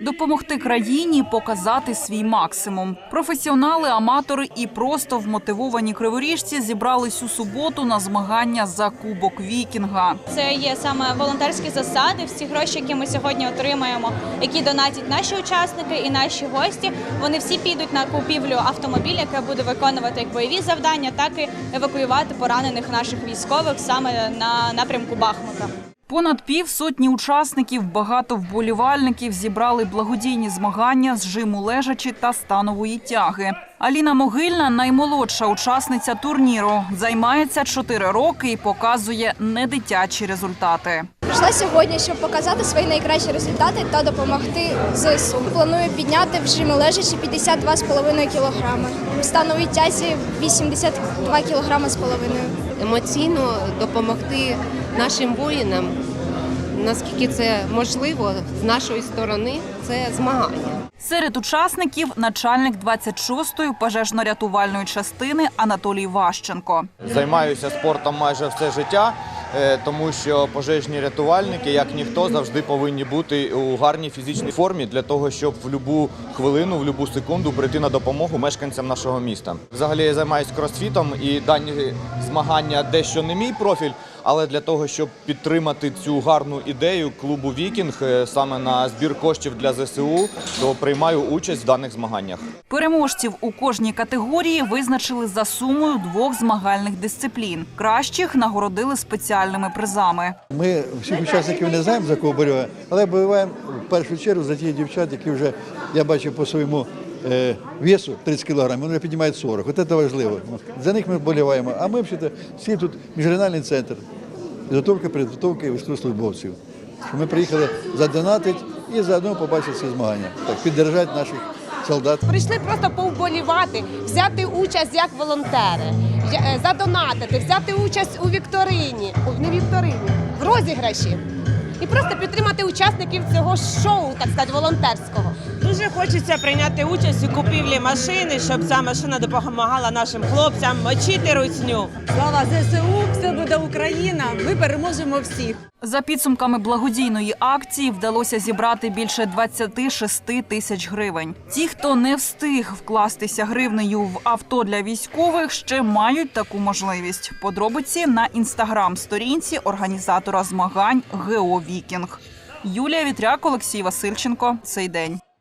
Допомогти країні показати свій максимум. Професіонали, аматори і просто вмотивовані криворіжці зібрались у суботу на змагання за кубок вікінга. Це є саме волонтерські засади. Всі гроші, які ми сьогодні отримаємо, які донатять наші учасники і наші гості. Вони всі підуть на купівлю автомобіля, яке буде виконувати як бойові завдання, так і евакуювати поранених наших військових саме на напрямку Бахмута. Понад півсотні учасників, багато вболівальників зібрали благодійні змагання з жиму лежачі та станової тяги. Аліна Могильна наймолодша учасниця турніру. Займається 4 роки і показує недитячі результати. Прийшла сьогодні, щоб показати свої найкращі результати та допомогти ЗСУ. Планую підняти в жимі лежачі 52,5 кг. В становій тязі 82 кг з половиною. емоційно допомогти нашим воїнам, наскільки це можливо з нашої сторони, це змагання. Серед учасників начальник 26-ї пожежно-рятувальної частини Анатолій Ващенко. Займаюся спортом майже все життя, тому що пожежні рятувальники, як ніхто, завжди повинні бути у гарній фізичній формі для того, щоб в будь-яку хвилину, в будь-яку секунду прийти на допомогу мешканцям нашого міста. Взагалі я займаюся кросфітом і дані змагання дещо не мій профіль, але для того, щоб підтримати цю гарну ідею клубу Вікінг е, саме на збір коштів для ЗСУ, то приймаю участь в даних змаганнях. Переможців у кожній категорії визначили за сумою двох змагальних дисциплін. Кращих нагородили спеціальними призами. Ми всіх учасників не знаємо за кого боліваємо, але боліваємо в першу чергу за тих дівчат, які вже я бачив по своєму е, весу 30 кг, вони вже піднімають 40. От це важливо. За них ми боліваємо. А ми всі тут міжрегіональний центр підготовки, підготовки військовослужбовців. Ми приїхали задонатити і заодно побачити ці змагання, так піддержати наших солдат. Прийшли просто повболівати, взяти участь як волонтери, е, задонатити, взяти участь у вікторині, не вікторині, в розіграші. І просто підтримати учасників цього шоу, так сказати, волонтерського. Дуже хочеться прийняти участь у купівлі машини, щоб ця машина допомагала нашим хлопцям мочити русню. Слава ЗСУ! Все буде Україна! Ми переможемо всіх! За підсумками благодійної акції вдалося зібрати більше 26 тисяч гривень. Ті, хто не встиг вкластися гривнею в авто для військових, ще мають таку можливість. Подробиці на інстаграм-сторінці організатора змагань ГО Вікінг. Юлія Вітряк, Олексій Васильченко. Цей день.